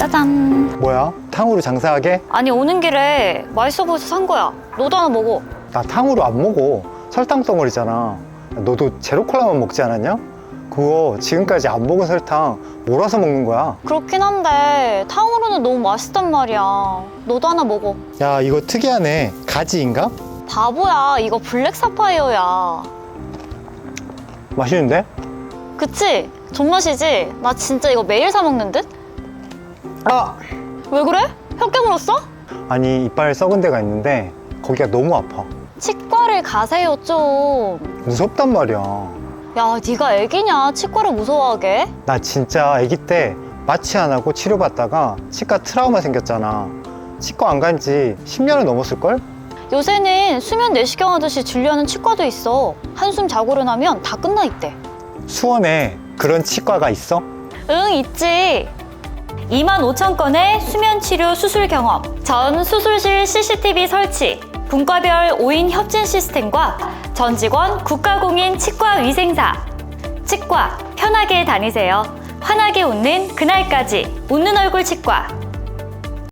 짜잔. 뭐야? 탕후루 장사하게? 아니 오는 길에 맛있어 보여서 산 거야. 너도 하나 먹어. 나 탕후루 안 먹어. 설탕 덩어리잖아. 너도 제로 콜라만 먹지 않았냐? 그거 지금까지 안 먹은 설탕 몰아서 먹는 거야. 그렇긴 한데 탕후루는 너무 맛있단 말이야. 너도 하나 먹어. 야, 이거 특이하네. 가지인가? 바보야. 이거 블랙 사파이어야. 맛있는데? 그치? 존맛이지? 나 진짜 이거 매일 사 먹는 듯? 아! 왜 그래? 혀 깨물었어? 아니, 이빨 썩은 데가 있는데 거기가 너무 아파. 치과를 가세요 좀. 무섭단 말이야. 야, 네가 애기냐? 치과를 무서워하게? 나 진짜 아기 때 마취 안 하고 치료받다가 치과 트라우마 생겼잖아. 치과 안 간 지 10년은 넘었을걸? 요새는 수면 내시경 하듯이 진료하는 치과도 있어. 한숨 자고를 나면 다 끝나 있대. 수원에 그런 치과가 있어? 응, 있지. 2만 5천 건의 수면 치료 수술 경험, 전 수술실 CCTV 설치, 분과별 5인 협진 시스템과 전 직원 국가공인 치과 위생사. 치과 편하게 다니세요. 환하게 웃는 그날까지 웃는 얼굴 치과